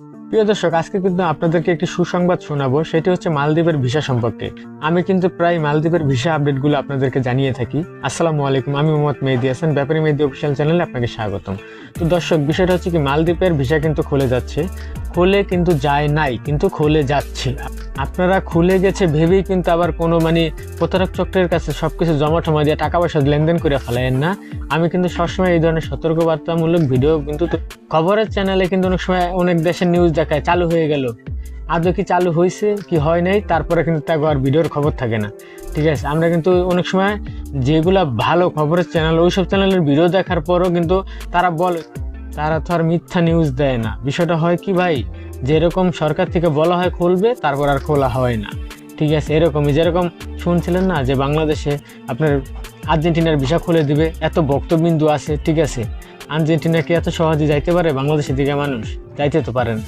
প্রিয় দর্শক, আজকে কিন্তু আপনাদেরকে একটি সুসংবাদ শোনাবো। সেটি হচ্ছে মালদ্বীপের ভিসা সম্পর্কে। আমি কিন্তু প্রায় মালদ্বীপের ভিসা আপডেটগুলো আপনাদেরকে জানিয়ে থাকি। আসসালামু আলাইকুম, আমি মোহাম্মদ মেহেদি হাসান, ব্যাপারী মেহেদি অফিসিয়াল চ্যানেলে আপনাকে স্বাগতম। তো দর্শক, বিষয়টা হচ্ছে কি, মালদ্বীপের ভিসা কিন্তু খুলে যাচ্ছে। খুলে কিন্তু যায় নাই, কিন্তু খুলে যাচ্ছে। আপনারা খুলে গেছে ভেবেই কিন্তু আবার কোনো মানে প্রতারক চক্রের কাছে সবকিছু জমা টমা দিয়ে টাকা পয়সা লেনদেন করে ফেলায়েন না। আমি কিন্তু সবসময় এই ধরনের সতর্কবার্তামূলক ভিডিও কিন্তু খবরের চ্যানেলে কিন্তু অনেক সময় অনেক দেশের নিউজ দেখায়, চালু হয়ে গেল। আদৌ কি চালু হয়েছে কি হয় নাই, তারপরে কিন্তু তাকে আর ভিডিওর খবর থাকে না। ঠিক আছে, আমরা কিন্তু অনেক সময় যেগুলা ভালো খবরের চ্যানেল ওইসব চ্যানেলের ভিডিও দেখার পরও কিন্তু তারা বলে, তারা তো আর মিথ্যা নিউজ দেয় না। বিষয়টা হয় কি ভাই, যেরকম সরকার থেকে বলা হয় খুলবে, তারপর আর খোলা হয় না। ঠিক আছে, এরকমই, যেরকম শুনছিলেন না যে বাংলাদেশে আপনার আর্জেন্টিনার ভিসা খুলে দিবে, এত বক্তবিন্দু আছে, ঠিক আছে। আর্জেন্টিনা কি এত সহজে যাইতে পারে? বাংলাদেশের দিকে মানুষ যাইতে তো পারেন।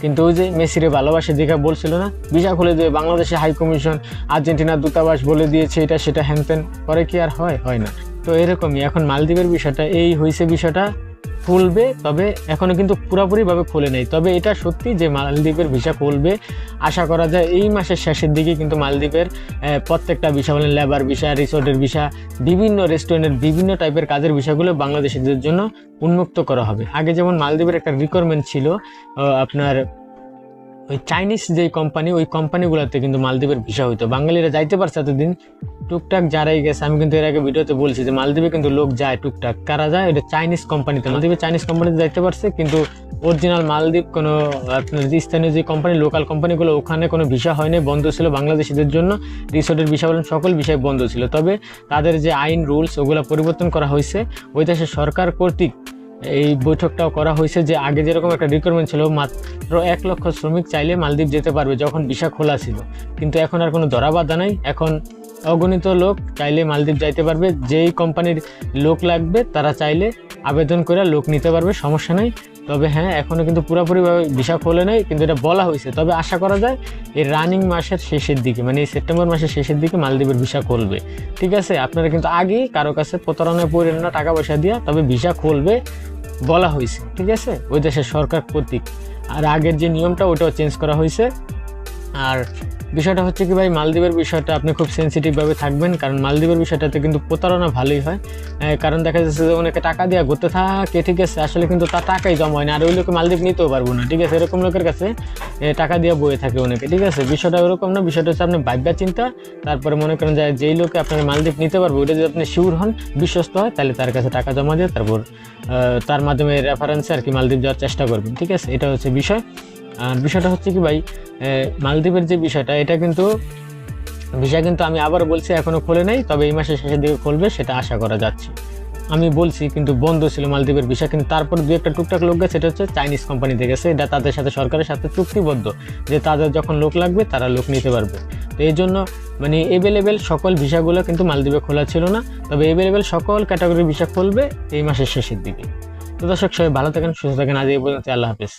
কিন্তু ওই যে মেসিরে ভালোবাসে দিঘা বলছিল না? ভিসা খুলে দিয়ে বাংলাদেশে হাই কমিশন আর্জেন্টিনার দূতাবাস বলে দিয়েছে, এটা সেটা হ্যানত্যান, পরে কি আর হয়? হয় না। তো এরকমই, এখন মালদ্বীপের বিষয়টা, এই হয়েছে বিষয়টা খুলবে, তবে এখনও কিন্তু পুরোপুরিভাবে খুলে নেই। তবে এটা সত্যি যে মালদ্বীপের ভিসা খুলবে, আশা করা যায় এই মাসের শেষের দিকে কিন্তু মালদ্বীপের প্রত্যেকটা ভিসা বলেন লেবার ভিসা, রিসোর্টের ভিসা, বিভিন্ন রেস্টুরেন্টের বিভিন্ন টাইপের কাজের ভিসাগুলো বাংলাদেশিদের জন্য উন্মুক্ত করা হবে। আগে যেমন মালদ্বীপের একটা রিকোয়ারমেন্ট ছিল আপনার ওই চাইনিজ যে কোম্পানি ওই কোম্পানিগুলোতে কিন্তু মালদ্বীপের ভিসা হইতো। বাঙালিরা যাইতে পারছে এতদিন টুকটাক যারাই গেছে, আমি কিন্তু এর আগে ভিডিওতে বলছি যে মালদ্বীপে কিন্তু লোক যায় টুকটাক। কারা যায়? এটা চাইনিজ কোম্পানিতে মালদ্বীপে চাইনিজ কোম্পানিতে যাইতে পারছে, কিন্তু অরিজিনাল মালদ্বীপ কোনো স্থানীয় যে কোম্পানি লোকাল কোম্পানিগুলো ওখানে কোনো ভিসা হয়নি, বন্ধ ছিল বাংলাদেশিদের জন্য। রিসোর্টের ভিসা বলেন, সকল বিষয় বন্ধ ছিল। তবে তাদের যে আইন রুলস ওগুলো পরিবর্তন করা হয়েছে। ওই দেশের সরকার কর্তৃক এই বৈঠকটাও করা হয়েছে যে আগে যেরকম একটা রিকোয়ারমেন্ট ছিল, মাত্র এক লক্ষ শ্রমিক চাইলে মালদ্বীপ যেতে পারবে, যখন ভিসা খোলা ছিল। কিন্তু এখন আর কোনো ধরা বাধা নাই। এখন অগণিত লোক চাইলে মালদ্বীপ যাইতে পারবে। যেই কোম্পানির লোক লাগবে, তারা চাইলে আবেদন করে লোক নিতে পারবে, সমস্যা নেই। তবে হ্যাঁ এখনও কিন্তু পুরোপুরিভাবে ভিসা খোলে নাই, কিন্তু এটা বলা হয়েছে। তবে আশা করা যায়, এই রানিং মাসের শেষের দিকে মানে এই সেপ্টেম্বর মাসের শেষের দিকে মালদ্বীপের ভিসা খুলবে ঠিক আছে? আপনারা কিন্তু আগেই কারও কাছে প্রতারণায় পড়েন না টাকা পয়সা দিয়া, তবে ভিসা খুলবে বলা হয়েছে। ঠিক আছে? ওই দেশের সরকার কর্তৃক। আর আগের যে নিয়মটা, ওটাও চেঞ্জ করা হয়েছে। আর বিষয়টা হচ্ছে কি ভাই, মালদ্বীপের বিষয়টা আপনি খুব সেন্সিটিভভাবে থাকবেন, কারণ মালদ্বীপের বিষয়টাতে কিন্তু প্রতারণা ভালোই হয়। কারণ দেখা যাচ্ছে যে অনেকে টাকা দিয়ে ঘুরতে থাকে, ঠিক আছে, আসলে কিন্তু তার টাকাই জমা হয় না, আর ওই লোকে মালদ্বীপ নিতেও পারব না, ঠিক আছে, এরকম লোকের কাছে টাকা দিয়ে বয়ে থাকে অনেকে, ঠিক আছে, বিষয়টা ওরকম না, বিষয়টা হচ্ছে আপনি ভাববা চিন্তা, তারপরে মনে করেন যে যেই লোকে আপনার মালদ্বীপ নিতে পারবে, ওইটা যদি আপনি শিওর হন, বিশ্বস্ত হয়, তাহলে তার কাছে টাকা জমা দিয়ে তারপর তার মাধ্যমে রেফারেন্সে আর কি মালদ্বীপ যাওয়ার চেষ্টা করবেন, ঠিক আছে, এটা হচ্ছে বিষয়। আর বিষয়টা হচ্ছে কি ভাই মালদ্বীপের যে বিষয়টা, এটা কিন্তু ভিসা কিন্তু আমি আবার বলছি, এখনও খোলে নাই, তবে এই মাসের শেষের দিকে খুলবে, সেটা আশা করা যাচ্ছে। আমি বলছি, কিন্তু বন্ধ ছিল মালদ্বীপের ভিসা কিন্তু তারপর দু একটা টুকটাক লোক গেছে এটা হচ্ছে চাইনিজ কোম্পানিতে গেছে, এটা তাদের সাথে সরকারের সাথে চুক্তিবদ্ধ, যে তাদের যখন লোক লাগবে, তারা লোক নিতে পারবে। তো এই জন্য মানে এভেলেবেল সকল ভিসাগুলো কিন্তু মালদ্বীপে খোলা ছিল না, তবে এভেলেবেল সকল ক্যাটাগরির ভিসা খুলবে এই মাসের শেষের দিকে। তো দর্শক, সবাই ভালো থাকেন, সুস্থ থাকেন, আজ এই পর্যন্ত আল্লাহ হাফেজ।